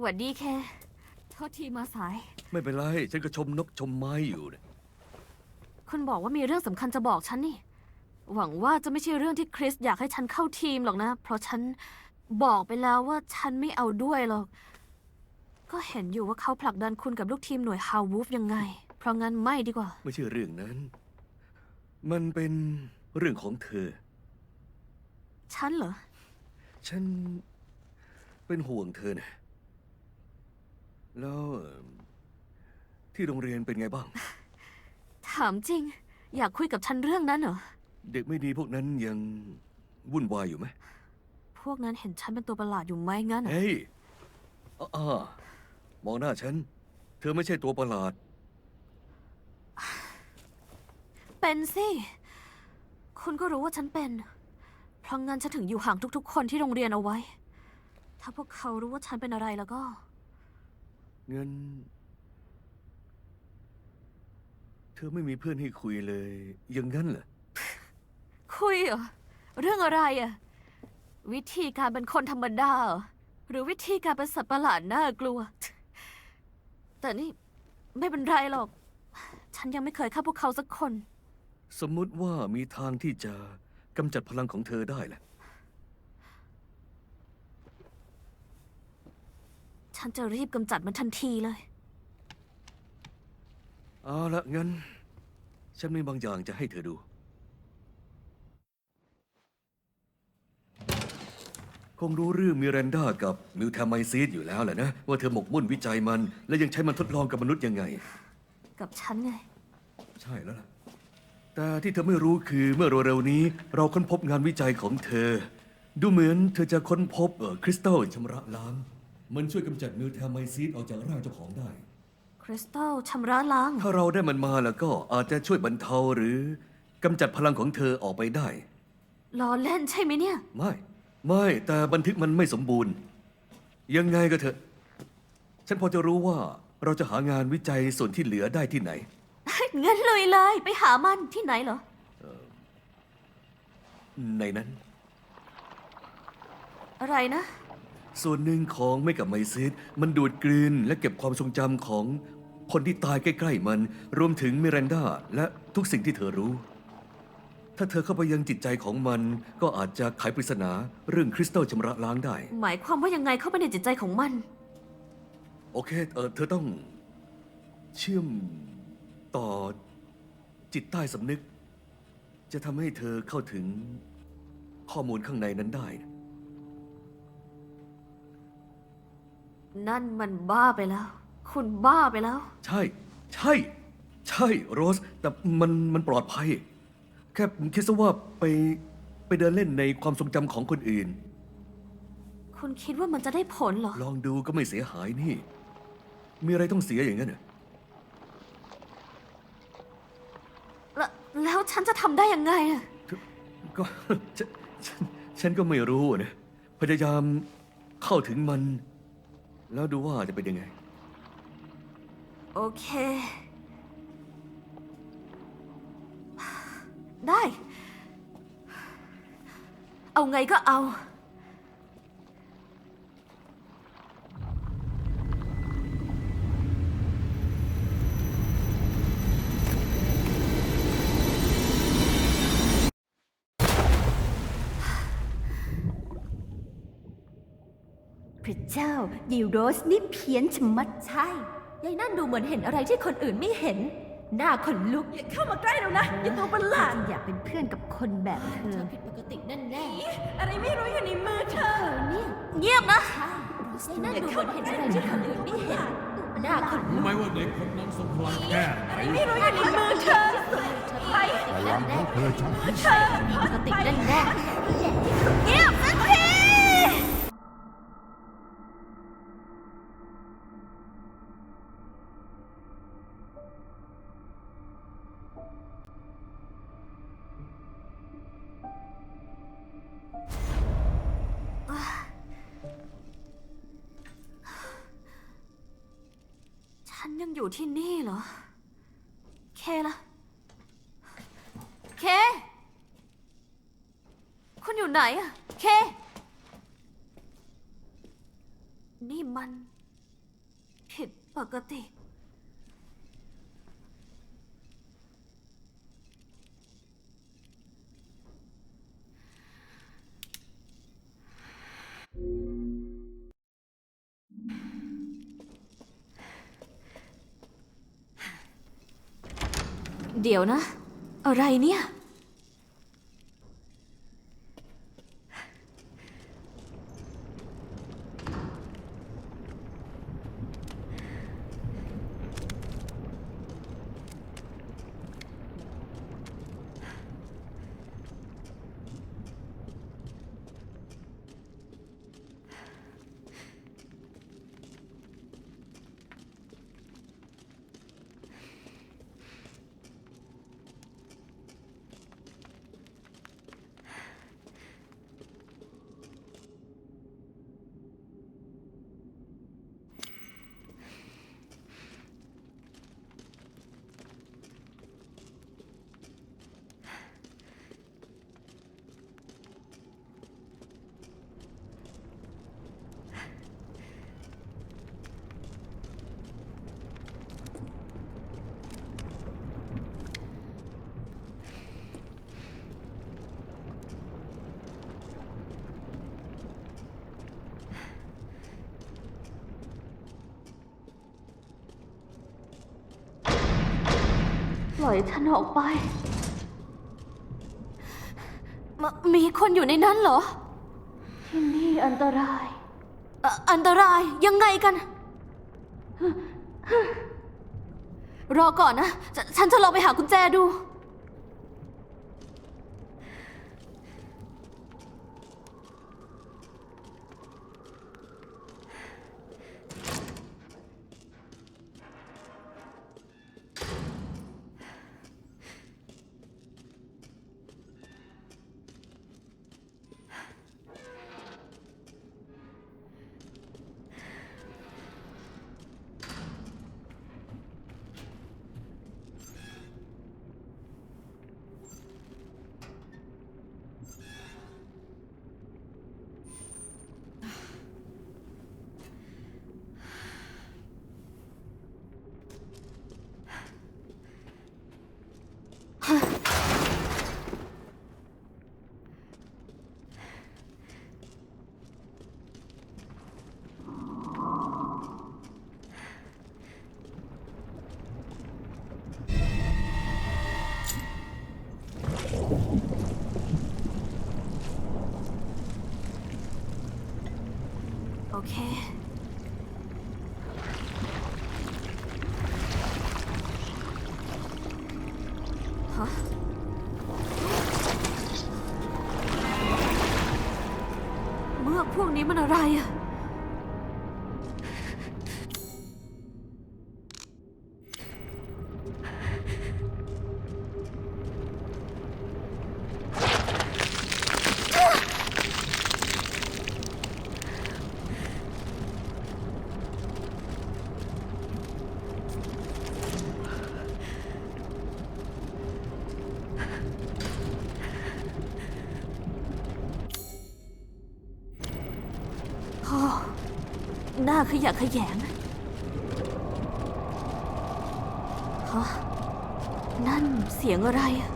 หวัดดีแคโทษทีมาสาย ไม่เป็นไร ฉันก็ชมนกชมไม้อยู่นะคุณบอกว่ามีเรื่องสำคัญจะบอกฉันนี่ หวังว่าจะไม่ใช่เรื่องที่คริสอยากให้ฉันเข้าทีมหรอกนะ เพราะฉันบอกไปแล้วว่าฉันไม่เอาด้วยหรอก ก็เห็นอยู่ว่าเขาผลักดันคุณกับลูกทีมหน่วยฮาววูฟยังไง เพราะงั้นไม่ดีกว่า ไม่ใช่เรื่องนั้น มันเป็นเรื่องของเธอ ฉันเหรอ ฉันเป็นห่วงเธอนะ แล้วเอิ่มที่โรงเรียนเป็นไงบ้าง ถามจริง อยากคุยกับฉันเรื่องนั้นเหรอ เด็กไม่ดีพวกนั้นยังวุ่นวายอยู่ไหมพวกนั้นเห็นฉันเป็นตัวประหลาดอยู่ไหมงั้นเหรอเฮ้ยอ้าอ่ามองหน้าฉัน เธอไม่ใช่ตัวประหลาด เป็นสิ คุณก็รู้ว่าฉันเป็น เพราะงั้นฉันถึงอยู่ห่างทุกๆ คนที่โรงเรียนเอาไว้ ถ้าพวกเขารู้ว่าฉันเป็นอะไรแล้วก็ เงิน เธอไม่มีเพื่อนให้คุยเลย อย่างนั้นเหรอ คุยเหรอ เรื่องอะไรอะวิธีการเป็นคนธรรมดาเหรอหรือวิธีการเป็นสัตว์ประหลาดน่ากลัว แต่นี่ไม่เป็นไรหรอก ฉันยังไม่เคยฆ่าพวกเขาสักคน สมมุติว่ามีทางที่จะกำจัดพลังของเธอได้แหละ ฉันจะรีบกำจัดมันทันทีเลย เอาละงั้น ฉันมีบางอย่างจะให้เธอดู คงรู้เรื่องมิรันดากับมิวแทมไมซีดอยู่แล้วแหละนะ ว่าเธอหมกมุ่นวิจัยมัน และยังใช้มันทดลองกับมนุษย์ยังไง กับฉันไง ใช่แล้วล่ะ แต่ที่เธอไม่รู้คือเมื่อเร็วๆนี้ เราค้นพบงานวิจัยของเธอ ดูเหมือนเธอจะค้นพบเอ่อคริสตัลชำระล้าง มันช่วยกำจัดมิวแทมไมซีดออกจากร่างเจ้าของได้ คริสตัลชำระล้าง ถ้าเราได้มันมาแล้วก็อาจจะช่วยบรรเทาหรือกำจัดพลังของเธอออกไปได้ ล้อเล่นใช่ไหมเนี่ย ไม่ ไม่แต่บันทึกมันไม่สมบูรณ์ ยังไงก็เถอะ ฉันพอจะรู้ว่าเราจะหางานวิจัยส่วนที่เหลือได้ที่ไหน งั้นเลยเลยไปหามันที่ไหนเหรอ ในนั้น อะไรนะ ส่วนหนึ่งของไม่กับไมซิสมันดูดกลืนและเก็บความทรงจำของคนที่ตายใกล้ๆมัน รวมถึงมิรันดาและทุกสิ่งที่เธอรู้ ถ้าเธอเข้าไปยังจิตใจของมันก็อาจจะไขปริศนาเรื่องคริสตัลชำระล้างได้ หมายความว่ายังไงเข้าไปในจิตใจของมัน โอเคเออเธอต้อง เชื่อมต่อจิตใต้สำนึก จะทำให้เธอเข้าถึงข้อมูลข้างในนั้นได้นะ นั่นมันบ้าไปแล้ว คุณบ้าไปแล้ว ใช่ ใช่ ใช่โรส แต่มันมันปลอดภัย แค่คิดซะว่าไปไปเดินเล่นในความทรงจำของคนอื่น คุณคิดว่ามันจะได้ผลเหรอ ลองดูก็ไม่เสียหายนี่ มีอะไรต้องเสียอย่างนั้นเหรอแล้วแล้วฉันจะทำได้ยังไงอะก็ ฉันฉันฉันก็ไม่รู้อะนะพยายามเข้าถึงมัน แล้วดูว่าจะเป็นยังไง โอเค ได้ เอาไงก็เอา พระ เจ้ายายโรสนี่เพี้ยนชะมัดใช่ยายนั่นดูเหมือนเห็นอะไรที่คนอื่นไม่เห็น หน้าขนลุกอย่าเข้ามาใกล้เรานะ อย่าตัวประหลาดอยากเป็นเพื่อนกับคนแบบเธอผิดปกติแน่แน่อะไรไม่รู้อยู่ในมือเธอเนี่ยเงียบนะยายนั่นดูเหมือนเห็นอะไรที่คนอื่นไม่เห็น หน้าขนลุรู้กไหมว่าเด็กคนนั้นทรงพลังแค่ไหนไม่รู้อยู่ในมือเธอไปพลังของเธอช่างพิเศษปกติแน่แน่เงียบสักที อยู่ที่นี่เหรอ เคล่ะเค คุณอยู่ไหนอะเค นี่มัน ผิดปกติ เดี๋ยวนะ อะไรเนี่ย ปล่อยฉันออกไปมมีคนอยู่ในนั้นเหรอ ที่นี่อันตรายเอ่ออันตรายยังไงกัน รอก่อนนะฉนฉันจะลองไปหากุญแจดู โอเค ฮะเมื่อกพวกนี้มันอะไรอะ ขยะแขยงฮะนั่นเสียงอะไรอะ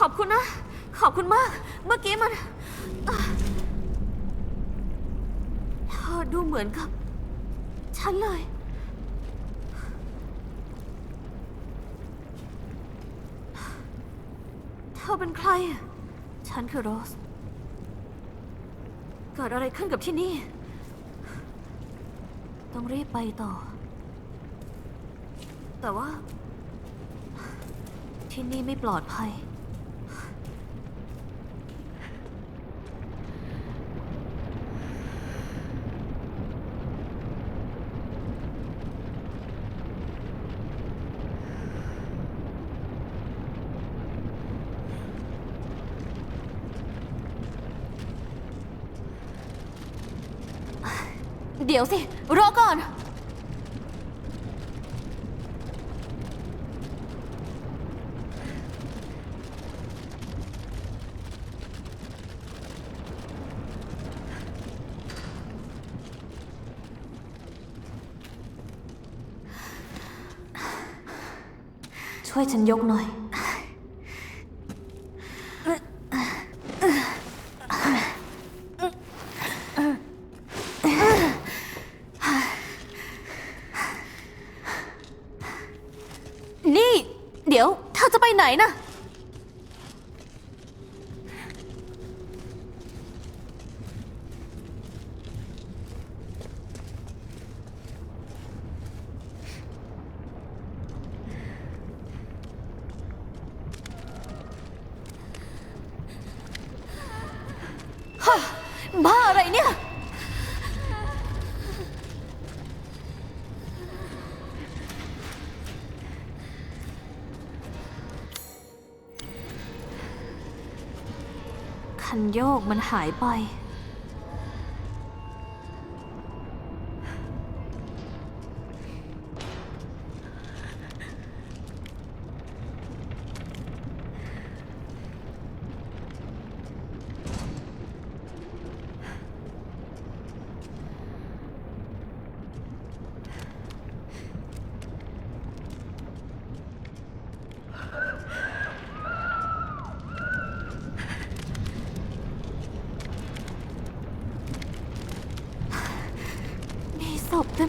ขอบคุณนะ ขอบคุณมาก เมื่อกี้มันเธอดูเหมือนกับ ฉันเลย เธอเป็นใคร ฉันคือโรส เกิดอะไรขึ้นกับที่นี่ ต้องรีบไปต่อ แต่ว่าที่นี่ไม่ปลอดภัย เดี๋ยวสิ รอก่อน ช่วยฉันยกหน่อย นี่ เดี๋ยวเธอจะไปไหนนะ ฮะ บ้าอะไรเนี่ย คันโยกมันหายไป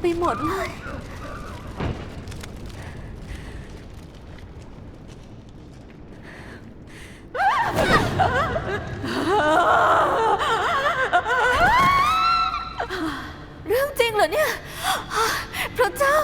ไปหมดเลย เรื่องจริงเหรอเนี่ย พระเจ้า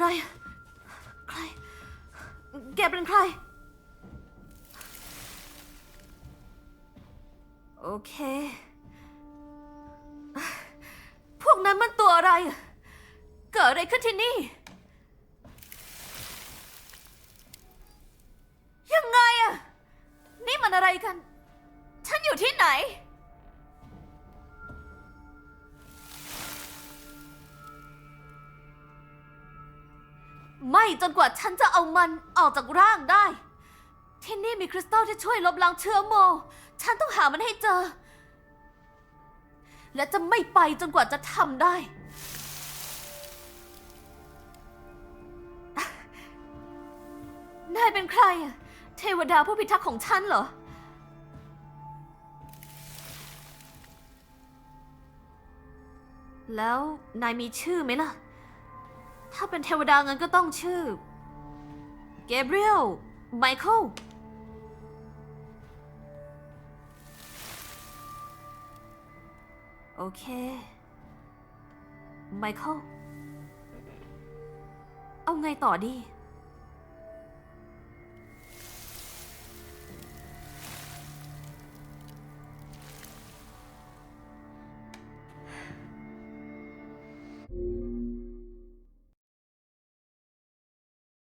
อะไร ใคร แกเป็นใคร โอเค พวกนั้นมันตัวอะไร เกิดอะไรขึ้นที่นี่ ยังไงอะนี่มันอะไรกัน ฉันอยู่ที่ไหน ไม่จนกว่าฉันจะเอามันออกจากร่างได้ ที่นี่มีคริสตัลที่ช่วยลบล้างเชื้อโม ฉันต้องหามันให้เจอ และจะไม่ไปจนกว่าจะทำได้ นายเป็นใครอะเทวดาผู้พิทักษ์ของฉันเหรอ แล้วนายมีชื่อไหมล่ะ ถ้าเป็นเทวดางั้นก็ต้องชื่อ เกเบรียล ไมเคิล โอเค ไมเคิล เอาไงต่อดี